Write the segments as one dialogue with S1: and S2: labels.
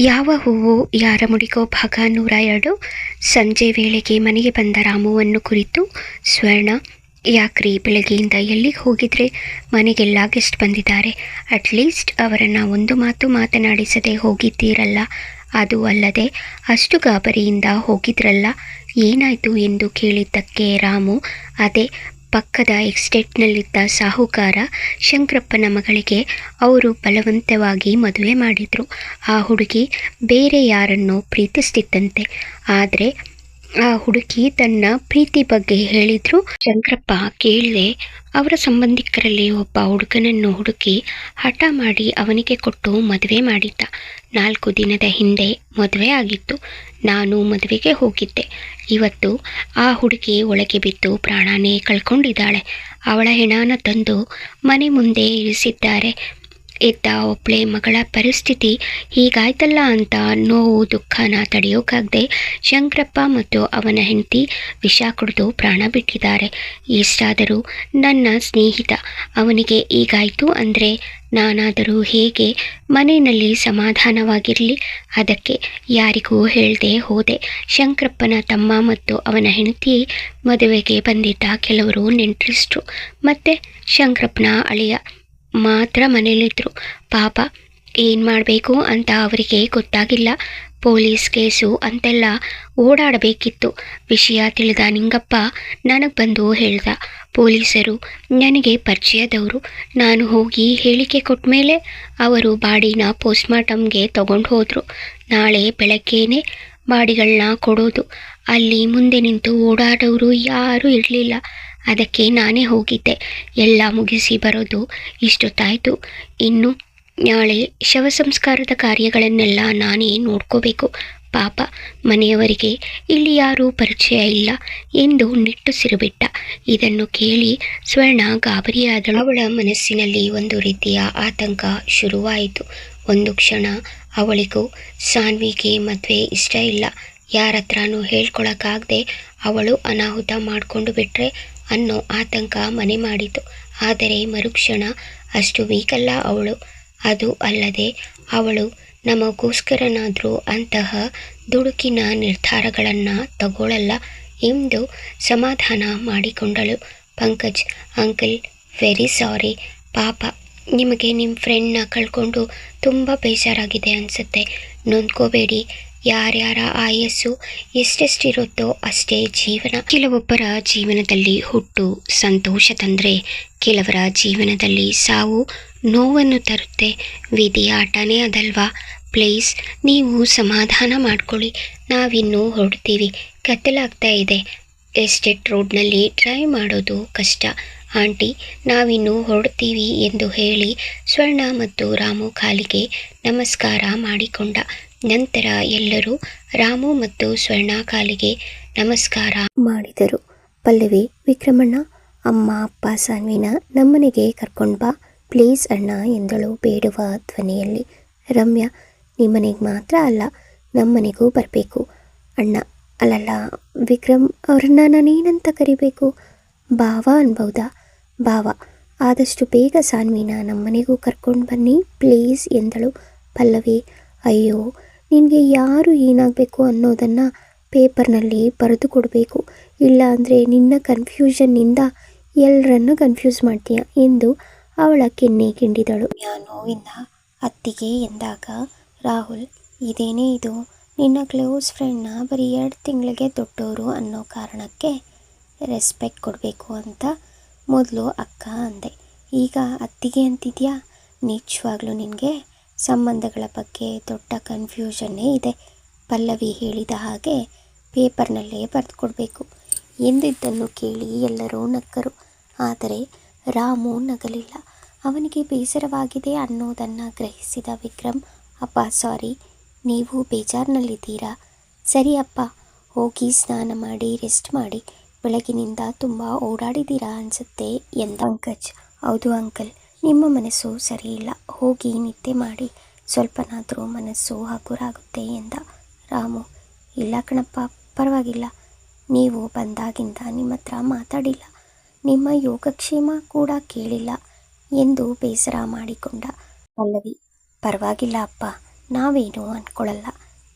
S1: ಯಾವ ಹೂವು, ಯಾರ ಮುಡಿಗೋ ಭಾಗ ನೂರ ಎರಡು? ಸಂಜೆ ವೇಳೆಗೆ ಮನೆಗೆ ಬಂದ ರಾಮುವನ್ನು ಕುರಿತು, ಸ್ವರ್ಣ, ಯಾಕ್ರಿ ಬೆಳಗ್ಗೆಯಿಂದ ಎಲ್ಲಿಗೆ ಹೋಗಿದ್ರೆ? ಮನೆಗೆಲ್ಲ ಗೆಸ್ಟ್ ಬಂದಿದ್ದಾರೆ. ಅಟ್ಲೀಸ್ಟ್ ಅವರನ್ನು ಒಂದು ಮಾತು ಮಾತನಾಡಿಸದೆ ಹೋಗಿದ್ದೀರಲ್ಲ? ಅದು ಅಲ್ಲದೆ ಅಷ್ಟು ಗಾಬರಿಯಿಂದ ಹೋಗಿದ್ರಲ್ಲ? ಏನಾಯಿತು ಎಂದು ಕೇಳಿದ್ದಕ್ಕೆ ರಾಮು, ಅದೇ ಪಕ್ಕದ ಎಕ್ಸ್ಟೇಟ್ನಲ್ಲಿದ್ದ ಸಾಹುಕಾರ ಶಂಕರಪ್ಪನ ಮಗಳಿಗೆ ಅವರು ಬಲವಂತವಾಗಿ ಮದುವೆ ಮಾಡಿದರು. ಆ ಹುಡುಗಿ ಬೇರೆ ಯಾರನ್ನೋ ಪ್ರೀತಿಸ್ತಿದ್ದಂತೆ ಆದರೆ ಆ ಹುಡುಗಿ ತನ್ನ ಪ್ರೀತಿ ಬಗ್ಗೆ ಹೇಳಿದ್ರು. ಶಂಕರಪ್ಪ, ಕೇಳಿದೆ, ಅವರ ಸಂಬಂಧಿಕರಲ್ಲಿ ಒಬ್ಬ ಹುಡುಗನನ್ನು ಹುಡುಕಿ ಹಠ ಮಾಡಿ ಅವನಿಗೆ ಕೊಟ್ಟು ಮದುವೆ ಮಾಡಿದ್ದ. ನಾಲ್ಕು ದಿನದ ಹಿಂದೆ ಮದುವೆ ಆಗಿತ್ತು. ನಾನು ಮದುವೆಗೆ ಹೋಗಿದ್ದೆ. ಇವತ್ತು ಆ ಹುಡುಗಿ ಒಳಗೆ ಬಿದ್ದು ಪ್ರಾಣನೇ ಕಳ್ಕೊಂಡಿದ್ದಾಳೆ. ಅವಳ ಹೆಣನ ತಂದು ಮನೆ ಮುಂದೆ ಇರಿಸಿದ್ದಾರೆ. ಇದ್ದ ಒಬ್ಳೆ ಮಗಳ ಪರಿಸ್ಥಿತಿ ಹೀಗಾಯ್ತಲ್ಲ ಅಂತ ನೋವು ದುಃಖನ ತಡೆಯೋಕ್ಕಾಗದೆ ಶಂಕರಪ್ಪ ಮತ್ತು ಅವನ ಹೆಂಡತಿ ವಿಷ ಕುಡಿದು ಪ್ರಾಣ ಬಿಟ್ಟಿದ್ದಾರೆ. ಇಷ್ಟಾದರೂ ನನ್ನ ಸ್ನೇಹಿತ ಅವನಿಗೆ ಈಗಾಯಿತು ಅಂದರೆ ನಾನಾದರೂ ಹೇಗೆ? ಮನೆಯಲ್ಲಿ ಸಮಾಧಾನವಾಗಿರಲಿ. ಅದಕ್ಕೆ ಯಾರಿಗೂ ಹೇಳದೆ ಹೋದೆ. ಶಂಕರಪ್ಪನ ತಮ್ಮ ಮತ್ತು ಅವನ ಹೆಂಡತಿ ಮದುವೆಗೆ ಬಂದಿದ್ದ ಕೆಲವರು ನೆಂಟರಿಸ್ಟ್ರು ಮತ್ತು ಶಂಕರಪ್ಪನ ಅಳಿಯ ಮಾತ್ರ ಮನೇಲಿದ್ದರು ಪಾಪ, ಏನು ಮಾಡಬೇಕು ಅಂತ ಅವರಿಗೆ ಗೊತ್ತಾಗಿಲ್ಲ. ಪೊಲೀಸ್ ಕೇಸು ಅಂತೆಲ್ಲ ಓಡಾಡಬೇಕಿತ್ತು. ವಿಷಯ ತಿಳಿದ ನಿಂಗಪ್ಪ ನನಗೆ ಬಂದು ಹೇಳ್ದ, ಪೊಲೀಸರು ನನಗೆ ಪರಿಚಯದವರು. ನಾನು ಹೋಗಿ ಹೇಳಿಕೆ ಕೊಟ್ಟ ಮೇಲೆ ಅವರು ಬಾಡಿನ ಪೋಸ್ಟ್ಮಾರ್ಟಮ್ಗೆ ತಗೊಂಡು ಹೋದರು. ನಾಳೆ ಬೆಳಗ್ಗೆನೇ ಬಾಡಿಗಳನ್ನ ಕೊಡೋದು. ಅಲ್ಲಿ ಮುಂದೆ ನಿಂತು ಓಡಾಡೋರು ಯಾರೂ ಇರಲಿಲ್ಲ. ಅದಕ್ಕೆ ನಾನೇ ಹೋಗಿದ್ದೆ. ಎಲ್ಲ ಮುಗಿಸಿ ಬರೋದು ಇಷ್ಟೊತ್ತಾಯಿತು. ಇನ್ನು ನಾಳೆ ಶವ ಸಂಸ್ಕಾರದ ಕಾರ್ಯಗಳನ್ನೆಲ್ಲ ನಾನೇ ನೋಡ್ಕೋಬೇಕು. ಪಾಪ, ಮನೆಯವರಿಗೆ ಇಲ್ಲಿ ಯಾರೂ ಪರಿಚಯ ಇಲ್ಲ ಎಂದು ನಿಟ್ಟುಸಿರುಬಿಟ್ಟ. ಇದನ್ನು ಕೇಳಿ ಸ್ವರ್ಣ ಗಾಬರಿಯಾದಳು. ಅವಳ ಮನಸ್ಸಿನಲ್ಲಿ ಒಂದು ರೀತಿಯ ಆತಂಕ ಶುರುವಾಯಿತು. ಒಂದು ಕ್ಷಣ ಅವಳಿಗೂ, ಸಾನ್ವಿಗೆ ಮದುವೆ ಇಷ್ಟ ಇಲ್ಲ. ಯಾರ ಹತ್ರನೂ ಹೇಳ್ಕೊಳಕ್ಕಾಗದೆ ಅವಳು ಅನಾಹುತ ಮಾಡಿಕೊಂಡು ಬಿಟ್ರೆ ಅನ್ನೋ ಆತಂಕ ಮನೆ ಮಾಡಿತು. ಆದರೆ ಮರುಕ್ಷಣ ಅಷ್ಟು ವೀಕಲ್ಲ ಅವಳು. ಅದು ಅಲ್ಲದೆ ಅವಳು ನಮಗೋಸ್ಕರನಾದರೂ ಅಂತಹ ದುಡುಕಿನ ನಿರ್ಧಾರಗಳನ್ನು ತಗೊಳ್ಳಲ್ಲ ಎಂದು ಸಮಾಧಾನ ಮಾಡಿಕೊಂಡಳು ಪಂಕಜ್. ಅಂಕಲ್ ವೆರಿ ಸಾರಿ ಪಾಪ, ನಿಮಗೆ ನಿಮ್ಮ ಫ್ರೆಂಡ್ನ ಕಳ್ಕೊಂಡು ತುಂಬ ಬೇಜಾರಾಗಿದೆ ಅನಿಸುತ್ತೆ. ನೊಂದ್ಕೋಬೇಡಿ. ಯಾರ್ಯಾರ ಆಯಸ್ಸು ಎಷ್ಟೆಷ್ಟಿರುತ್ತೋ ಅಷ್ಟೇ ಜೀವನ. ಕೆಲವೊಬ್ಬರ ಜೀವನದಲ್ಲಿ ಹುಟ್ಟು, ಸಂತೋಷ ತಂದರೆ ಕೆಲವರ ಜೀವನದಲ್ಲಿ ಸಾವು, ನೋವನ್ನು ತರುತ್ತೆ. ವಿಧಿಯಾಟನೇ ಅದಲ್ವಾ? ಪ್ಲೀಸ್, ನೀವು ಸಮಾಧಾನ ಮಾಡ್ಕೊಳ್ಳಿ. ನಾವಿನ್ನೂ ಹೊರಡ್ತೀವಿ. ಕತ್ತಲಾಗ್ತಾ ಇದೆ. ಎಸ್ಟೇಟ್ ರೋಡ್ನಲ್ಲಿ ಡ್ರೈವ್ ಮಾಡೋದು ಕಷ್ಟ. ಆಂಟಿ, ನಾವಿನ್ನು ಹೊರಡ್ತೀವಿ ಎಂದು ಹೇಳಿ ಸ್ವರ್ಣ ಮತ್ತು ರಾಮು ಕಾಲಿಗೆ ನಮಸ್ಕಾರ ಮಾಡಿಕೊಂಡ. ನಂತರ ಎಲ್ಲರೂ ರಾಮು ಮತ್ತು ಸ್ವರ್ಣ ಕಾಲಿಗೆ ನಮಸ್ಕಾರ ಮಾಡಿದರು. ಪಲ್ಲವಿ, ವಿಕ್ರಮಣ್ಣ, ಅಮ್ಮ, ಅಪ್ಪ, ಸಾನ್ವಿನ ನಮ್ಮನೆಗೆ ಕರ್ಕೊಂಡು ಬಾ. ಪ್ಲೀಸ್ ಅಣ್ಣ ಎಂದಳು ಬೇಡುವ ಧ್ವನಿಯಲ್ಲಿ. ರಮ್ಯಾ, ನಿಮ್ಮನೆಗೆ ಮಾತ್ರ ಅಲ್ಲ, ನಮ್ಮನೆಗೂ ಬರಬೇಕು. ಅಣ್ಣ, ಅಲ್ಲಲ್ಲ, ವಿಕ್ರಮ್ ಅವ್ರನ್ನ ನಾನೇನಂತ ಕರಿಬೇಕು? ಭಾವ ಅನ್ಬೌದಾ? ಭಾವ, ಆದಷ್ಟು ಬೇಗ ಸಾನ್ವಿನ ನಮ್ಮನೆಗೂ ಕರ್ಕೊಂಡು ಬನ್ನಿ, ಪ್ಲೀಸ್ ಎಂದಳು ಪಲ್ಲವಿ. ಅಯ್ಯೋ, ನಿನಗೆ ಯಾರು ಏನಾಗಬೇಕು ಅನ್ನೋದನ್ನು ಪೇಪರ್ನಲ್ಲಿ ಬರೆದು ಕೊಡಬೇಕು ಇಲ್ಲ ಅಂದರೆ ನಿನ್ನ ಕನ್ಫ್ಯೂಷನ್ನಿಂದ ಎಲ್ಲರನ್ನು ಕನ್ಫ್ಯೂಸ್ ಮಾಡ್ತೀಯ ಎಂದು ಅವಳ ಕೆನ್ನೆ ಕಿಂಡಿದಳು. ನೋವಿಂದ ಅತ್ತಿಗೆ ಎಂದಾಗ ರಾಹುಲ್, ಇದೇನೇ ಇದು? ನಿನ್ನ ಕ್ಲೋಸ್ ಫ್ರೆಂಡ್ನ ಬರೀ ಎರಡು ತಿಂಗಳಿಗೆ ದೊಡ್ಡವರು ಅನ್ನೋ ಕಾರಣಕ್ಕೆ ರೆಸ್ಪೆಕ್ಟ್ ಕೊಡಬೇಕು ಅಂತ ಮೊದಲು ಅಕ್ಕ ಅಂದೆ. ಈಗ ಅತ್ತಿಗೆ ಅಂತಿದ್ಯಾ? ನಿಜವಾಗ್ಲೂ ನಿನಗೆ ಸಂಬಂಧಗಳ ಬಗ್ಗೆ ದೊಡ್ಡ ಕನ್ಫ್ಯೂಷನ್ನೇ ಇದೆ. ಪಲ್ಲವಿ ಹೇಳಿದ ಹಾಗೆ ಪೇಪರ್ನಲ್ಲೇ ಬರೆದು ಕೊಡಬೇಕು ಎಂದಿದ್ದನ್ನು ಕೇಳಿ ಎಲ್ಲರೂ ನಕ್ಕರು. ಆದರೆ ರಾಮು ನಗಲಿಲ್ಲ. ಅವನಿಗೆ ಬೇಸರವಾಗಿದೆ ಅನ್ನೋದನ್ನು ಗ್ರಹಿಸಿದ ವಿಕ್ರಮ್, ಅಪ್ಪ ಸಾರಿ ನೀವು ಬೇಜಾರ್ನಲ್ಲಿದ್ದೀರಾ? ಸರಿ, ಅಪ್ಪ. ಹೋಗಿ ಸ್ನಾನ ಮಾಡಿ ರೆಸ್ಟ್ ಮಾಡಿ. ಬೆಳಗಿನಿಂದ ತುಂಬ ಓಡಾಡಿದ್ದೀರಾ ಅನಿಸುತ್ತೆ? ಎಂದ ಪಂಕಜ್. ಹೌದು, ಅಂಕಲ್. ನಿಮ್ಮ ಮನಸ್ಸು ಸರಿಯಿಲ್ಲ, ಹೋಗಿ ನಿದ್ದೆ ಮಾಡಿ ಸ್ವಲ್ಪನಾದರೂ ಮನಸ್ಸು ಹಗುರಾಗುತ್ತೆ ಎಂದ ರಾಮು. ಇಲ್ಲ ಕಣಪ್ಪ, ಪರವಾಗಿಲ್ಲ. ನೀವು ಬಂದಾಗಿಂದ ನಿಮ್ಮ ಹತ್ರ ಮಾತಾಡಿಲ್ಲ. ನಿಮ್ಮ ಯೋಗಕ್ಷೇಮ ಕೂಡ ಕೇಳಿಲ್ಲ ಎಂದು ಬೇಸರ ಮಾಡಿಕೊಂಡ ಪಲ್ಲವಿ. ಪರವಾಗಿಲ್ಲ ಅಪ್ಪ,
S2: ನಾವೇನು ಅಂದ್ಕೊಳ್ಳಲ್ಲ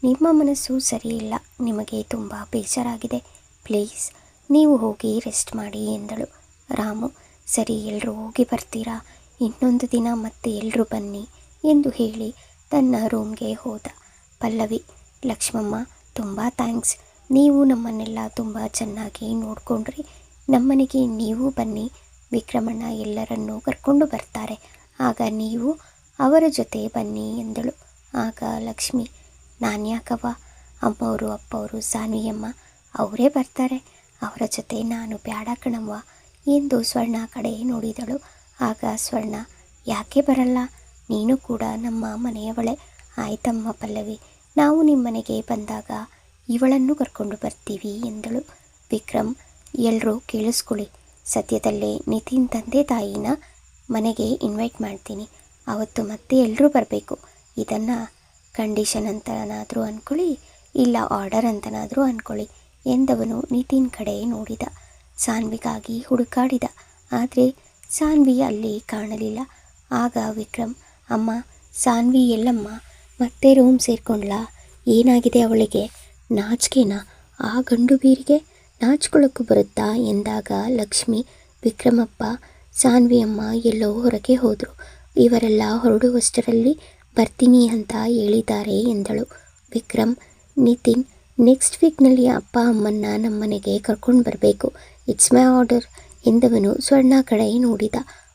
S2: ನಿಮ್ಮ ಮನಸ್ಸು ಸರಿಯಿಲ್ಲ, ನಿಮಗೆ ತುಂಬ ಬೇಜಾರಾಗಿದೆ ಪ್ಲೀಸ್, ನೀವು ಹೋಗಿ ರೆಸ್ಟ್ ಮಾಡಿ ಎಂದಳು ರಾಮು. ಸರಿ ಎಲ್ಲರೂ ಹೋಗಿ ಬರ್ತೀರಾ? ಇನ್ನೊಂದು ದಿನ ಮತ್ತೆ ಎಲ್ಲರೂ ಬನ್ನಿ ಎಂದು ಹೇಳಿ ತನ್ನ ರೂಮ್ಗೆ ಹೋದ. ಪಲ್ಲವಿ, ಲಕ್ಷ್ಮಮ್ಮ, ತುಂಬ ಥ್ಯಾಂಕ್ಸ್. ನೀವು ನಮ್ಮನ್ನೆಲ್ಲ ತುಂಬ ಚೆನ್ನಾಗಿ ನೋಡಿಕೊಂಡ್ರಿ. ನಮ್ಮನೆಗೆ ನೀವು ಬನ್ನಿ. ವಿಕ್ರಮಣ್ಣ ಎಲ್ಲರನ್ನೂ ಕರ್ಕೊಂಡು ಬರ್ತಾರೆ. ಆಗ ನೀವು ಅವರ ಜೊತೆ ಬನ್ನಿ ಎಂದಳು. ಆಗ ಲಕ್ಷ್ಮಿ, ನಾನ್ಯಾಕವ್ವ? ಅಮ್ಮವರು, ಅಪ್ಪವರು, ಸಾನ್ವಿಯಮ್ಮ, ಅವರೇ ಬರ್ತಾರೆ. ಅವರ ಜೊತೆ ನಾನು ಬ್ಯಾಡ ಕಣವ್ವ ಎಂದು ಸ್ವರ್ಣ ಕಡೆ ನೋಡಿದಳು. ಆಗ ಸ್ವರ್ಣ, ಯಾಕೆ ಬರಲ್ಲ? ನೀನು ಕೂಡ ನಮ್ಮ ಮನೆಯವಳೆ. ಆಯ್ತಮ್ಮ ಪಲ್ಲವಿ, ನಾವು ನಿಮ್ಮನೆಗೆ ಬಂದಾಗ ಇವಳನ್ನು ಕರ್ಕೊಂಡು ಬರ್ತೀವಿ ಎಂದಳು. ವಿಕ್ರಮ್ ಎಲ್ಲರೂ ಕೇಳಿಸ್ಕೊಳ್ಳಿ. ಸದ್ಯದಲ್ಲೇ ನಿತಿನ್ ತಂದೆ ತಾಯಿನ ಮನೆಗೆ ಇನ್ವೈಟ್ ಮಾಡ್ತೀನಿ. ಅವತ್ತು ಮತ್ತೆ ಎಲ್ಲರೂ ಬರಬೇಕು. ಇದನ್ನು ಕಂಡೀಷನ್ ಅಂತನಾದರೂ ಅಂದ್ಕೊಳ್ಳಿ ಇಲ್ಲ ಆರ್ಡರ್ ಅಂತನಾದರೂ ಅಂದ್ಕೊಳ್ಳಿ ಎಂದವನು ನಿತಿನ್ ಕಡೆ ನೋಡಿದ. ಸಾನ್ವಿಗಾಗಿ ಹುಡುಕಾಡಿದ. ಆದರೆ ಸಾನ್ವಿ ಅಲ್ಲಿ ಕಾಣಲಿಲ್ಲ. ಆಗ ವಿಕ್ರಮ್, ಅಮ್ಮ, ಸಾನ್ವಿ ಎಲ್ಲಮ್ಮ? ಮತ್ತೆ ರೂಮ್ ಸೇರ್ಕೊಂಡ್ಲಾ? ಏನಾಗಿದೆ ಅವಳಿಗೆ? ನಾಚಿಕೆನಾ? ಆ ಗಂಡು ಬೀರಿಗೆ ನಾಚ್ಕೊಳ್ಳೋಕ್ಕೂ ಬರುತ್ತಾ? ಎಂದಾಗ ಲಕ್ಷ್ಮಿ, ವಿಕ್ರಮಪ್ಪ ಸಾನ್ವಿ ಅಮ್ಮ ಎಲ್ಲೋ ಹೊರಗೆ ಹೋದರು. ಇವರೆಲ್ಲ ಹೊರಡುವಷ್ಟರಲ್ಲಿ ಬರ್ತೀನಿ ಅಂತ ಹೇಳಿದ್ದಾರೆ ಎಂದಳು. ವಿಕ್ರಮ್, ನಿತಿನ್, ನೆಕ್ಸ್ಟ್ ವೀಕ್ನಲ್ಲಿ ಅಪ್ಪ ಅಮ್ಮನ್ನ ನಮ್ಮನೆಗೆ ಕರ್ಕೊಂಡು ಬರಬೇಕು. It's my order. ಎಂದವನು ಸ್ವರ್ಣ ಕಡೆ ನೋಡಿದ.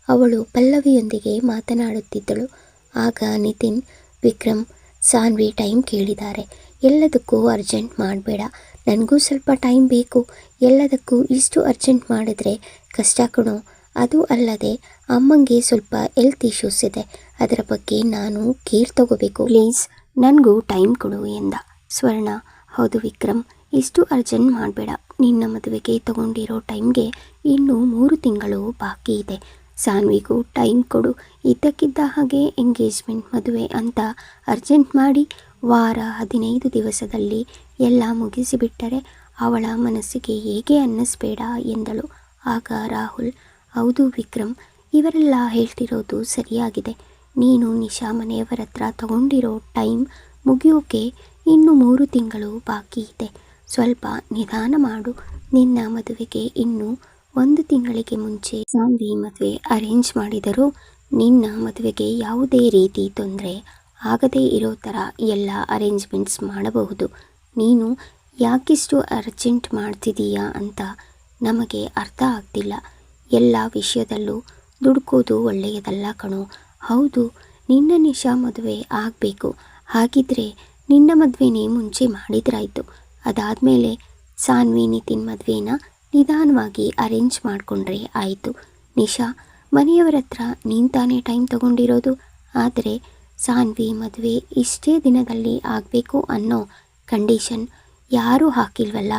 S2: ಅವಳು ಪಲ್ಲವಿಯೊಂದಿಗೆ ಮಾತನಾಡುತ್ತಿದ್ದಳು. ಆಗ ನಿತಿನ್, ವಿಕ್ರಮ್, ಸಾನ್ವಿ ಟೈಮ್ ಕೇಳಿದ್ದಾರೆ. ಎಲ್ಲದಕ್ಕೂ ಅರ್ಜೆಂಟ್ ಮಾಡಬೇಡ. ನನಗೂ ಸ್ವಲ್ಪ ಟೈಮ್ ಬೇಕು. ಎಲ್ಲದಕ್ಕೂ ಇಷ್ಟು ಅರ್ಜೆಂಟ್ ಮಾಡಿದ್ರೆ ಕಷ್ಟ ಕಣೋ. ಅದು ಅಲ್ಲದೆ ಅಮ್ಮಂಗೆ ಸ್ವಲ್ಪ ಹೆಲ್ತ್ ಇಶ್ಯೂಸ್ ಇದೆ. ಅದರ ಬಗ್ಗೆ ನಾನು ಕೇರ್ ತಗೋಬೇಕು. ಪ್ಲೀಸ್ ನನಗೂ ಟೈಮ್ ಕೊಡು ಎಂದ. ಸ್ವರ್ಣ, ಹೌದು ವಿಕ್ರಮ್. ಇಷ್ಟು ಅರ್ಜೆಂಟ್ ಮಾಡಬೇಡ. ನಿನ್ನ ಮದುವೆಗೆ ತಗೊಂಡಿರೋ ಟೈಮ್ಗೆ ಇನ್ನೂ ಮೂರು ತಿಂಗಳು ಬಾಕಿ ಇದೆ. ಸಾನ್ವಿಗೂ ಟೈಮ್ ಕೊಡು. ಇದ್ದಕ್ಕಿದ್ದ ಹಾಗೆ ಎಂಗೇಜ್ಮೆಂಟ್ ಮದುವೆ ಅಂತ ಅರ್ಜೆಂಟ್ ಮಾಡಿ ವಾರ ಹದಿನೈದು ದಿವಸದಲ್ಲಿ ಎಲ್ಲ ಮುಗಿಸಿಬಿಟ್ಟರೆ ಅವಳ ಮನಸ್ಸಿಗೆ ಹೇಗೆ ಅನ್ನಿಸ್ಬೇಡ ಎಂದಳು. ಆಗ ರಾಹುಲ್, ಹೌದು ವಿಕ್ರಮ್, ಇವರೆಲ್ಲ ಹೇಳ್ತಿರೋದು ಸರಿಯಾಗಿದೆ. ನೀನು ನಿಶಾ ಮನೆಯವರ ಹತ್ರ ತಗೊಂಡಿರೋ ಟೈಮ್ ಮುಗಿಯೋಕೆ ಇನ್ನು ಮೂರು ತಿಂಗಳು ಬಾಕಿ ಇದೆ. ಸ್ವಲ್ಪ ನಿಧಾನ ಮಾಡು. ನಿನ್ನ ಮದುವೆಗೆ ಇನ್ನು ಒಂದು ತಿಂಗಳಿಗೆ ಮುಂಚೆ ಸಾಂಬಿ ಮದುವೆ ಅರೇಂಜ್ ಮಾಡಿದರೂ ನಿನ್ನ ಮದುವೆಗೆ ಯಾವುದೇ ರೀತಿ ತೊಂದರೆ ಆಗದೇ ಇರೋ ಥರ ಎಲ್ಲ ಅರೇಂಜ್ಮೆಂಟ್ಸ್ ಮಾಡಬಹುದು. ನೀನು ಯಾಕಿಷ್ಟು ಅರ್ಜೆಂಟ್ ಮಾಡ್ತಿದ್ದೀಯಾ ಅಂತ ನಮಗೆ ಅರ್ಥ ಆಗ್ತಿಲ್ಲ. ಎಲ್ಲ ವಿಷಯದಲ್ಲೂ ದುಡ್ಕೋದು ಒಳ್ಳೆಯದಲ್ಲ ಕಣೋ. ಹೌದು, ನಿನ್ನ ನಿಶಾ ಮದುವೆ ಆಗಬೇಕು. ಹಾಗಿದ್ರೆ ನಿನ್ನ ಮದುವೆನೇ ಮುಂಚೆ ಮಾಡಿದ್ರಾಯ್ತು. ಅದಾದಮೇಲೆ ಸಾನ್ವಿ ನಿತಿನ್ ಮದುವೆನ ನಿಧಾನವಾಗಿ ಅರೇಂಜ್ ಮಾಡಿಕೊಂಡ್ರೆ ಆಯಿತು. ನಿಶಾ, ಮನೆಯವರ ಹತ್ರ ತಾನೇ ಟೈಮ್ ತಗೊಂಡಿರೋದು? ಆದರೆ ಸಾನ್ವಿ ಮದುವೆ ಇಷ್ಟೇ ದಿನದಲ್ಲಿ ಆಗಬೇಕು ಅನ್ನೋ ಕಂಡೀಷನ್ ಯಾರೂ ಹಾಕಿಲ್ವಲ್ಲ?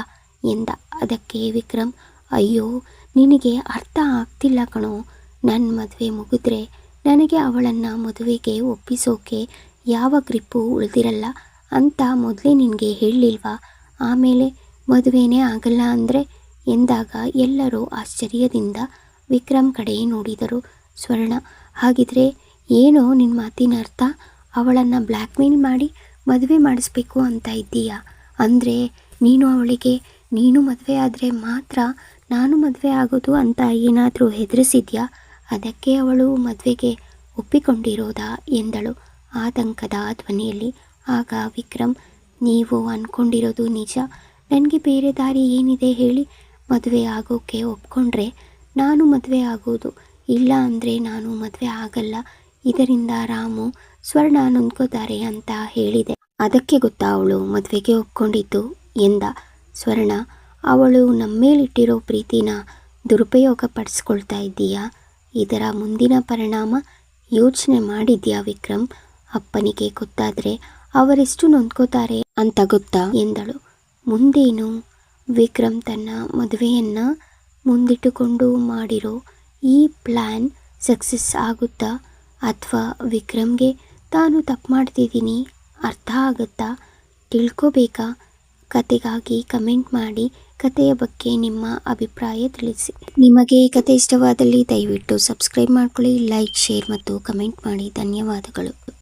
S2: ಎಂದ ಅದಕ್ಕೆ ವಿಕ್ರಮ್. ಅಯ್ಯೋ, ನಿನಗೆ ಅರ್ಥ ಆಗ್ತಿಲ್ಲ ಕಣೋ. ನನ್ನ ಮದುವೆ ಮುಗಿದ್ರೆ ನನಗೆ ಅವಳನ್ನು ಮದುವೆಗೆ ಒಪ್ಪಿಸೋಕೆ ಯಾವ ಗ್ರಿಪ್ಪು ಉಳಿದಿರಲ್ಲ ಅಂತ ಮೊದಲೇ ನಿನಗೆ ಹೇಳಲಿಲ್ವಾ ಆಮೇಲೆ ಮದುವೆನೇ ಆಗಲ್ಲ ಅಂದರೆ ಎಂದಾಗ ಎಲ್ಲರೂ ಆಶ್ಚರ್ಯದಿಂದ ವಿಕ್ರಮ್ ಕಡೆ ನೋಡಿದರು. ಸ್ವರ್ಣ, ಹಾಗಿದ್ರೆ ಏನೋ ನಿನ್ನ ಮಾತಿನ ಅರ್ಥ? ಅವಳನ್ನು ಬ್ಲ್ಯಾಕ್ಮೇಲ್ ಮಾಡಿ ಮದುವೆ ಮಾಡಿಸ್ಬೇಕು ಅಂತ ಇದ್ದೀಯಾ? ಅಂದರೆ ನೀನು ಅವಳಿಗೆ, ನೀನು ಮದುವೆ ಆದರೆ ಮಾತ್ರ ನಾನು ಮದುವೆ ಆಗೋದು ಅಂತ ಏನಾದರೂ ಹೆದರಿಸಿದ್ಯಾ? ಅದಕ್ಕೆ ಅವಳು ಮದುವೆಗೆ ಒಪ್ಪಿಕೊಂಡಿರೋದಾ? ಎಂದಳು ಆತಂಕದ ಧ್ವನಿಯಲ್ಲಿ. ಆಗ ವಿಕ್ರಮ್ ನೀವು ಅಂದ್ಕೊಂಡಿರೋದು ನಿಜ? ನನಗೆ ಬೇರೆ ದಾರಿ ಏನಿದೆ ಹೇಳಿ ಮದುವೆ ಆಗೋಕ್ಕೆ ಒಪ್ಕೊಂಡ್ರೆ ನಾನು ಮದುವೆ ಆಗೋದು. ಇಲ್ಲ ಅಂದರೆ ನಾನು ಮದುವೆ ಆಗಲ್ಲ. ಇದರಿಂದ ರಾಮು ಸ್ವರ್ಣ ನೊಂದ್ಕೋತಾರೆ ಅಂತ ಹೇಳಿದೆ. ಅದಕ್ಕೆ ಗೊತ್ತಾ ಅವಳು ಮದುವೆಗೆ ಒಪ್ಕೊಂಡಿದ್ದು ಎಂದ ಸ್ವರ್ಣ? ಅವಳು ನಮ್ಮೇಲಿಟ್ಟಿರೋ ಪ್ರೀತಿನ ದುರುಪಯೋಗ ಪಡಿಸ್ಕೊಳ್ತಾ ಇದ್ದೀಯಾ? ಇದರ ಮುಂದಿನ ಪರಿಣಾಮ ಯೋಚನೆ ಮಾಡಿದ್ಯಾ ವಿಕ್ರಮ್? ಅಪ್ಪನಿಗೆ ಗೊತ್ತಾದರೆ ಅವರೆಷ್ಟು ನೊಂದ್ಕೋತಾರೆ. ಅಂತ ಗೊತ್ತಾ? ಎಂದಳು. ಮುಂದೇನು? ವಿಕ್ರಮ್ ತನ್ನ ಮದುವೆಯನ್ನು ಮುಂದಿಟ್ಟುಕೊಂಡು ಮಾಡಿರೋ ಈ ಪ್ಲ್ಯಾನ್ ಸಕ್ಸಸ್ ಆಗುತ್ತಾ? ಅಥವಾ ವಿಕ್ರಮ್ಗೆ ತಾನು ತಪ್ಪು ಮಾಡ್ತಿದ್ದೀನಿ? ಅರ್ಥ ಆಗುತ್ತಾ? ತಿಳ್ಕೋಬೇಕಾ? ಕತೆಗಾಗಿ ಕಮೆಂಟ್ ಮಾಡಿ ಕತೆಯ ಬಗ್ಗೆ ನಿಮ್ಮ ಅಭಿಪ್ರಾಯ ತಿಳಿಸಿ. ನಿಮಗೆ ಈ ಕತೆ ಇಷ್ಟವಾದಲ್ಲಿ ದಯವಿಟ್ಟು ಸಬ್ಸ್ಕ್ರೈಬ್ ಮಾಡ್ಕೊಳ್ಳಿ, ಲೈಕ್, ಶೇರ್ ಮತ್ತು ಕಮೆಂಟ್ ಮಾಡಿ. ಧನ್ಯವಾದಗಳು.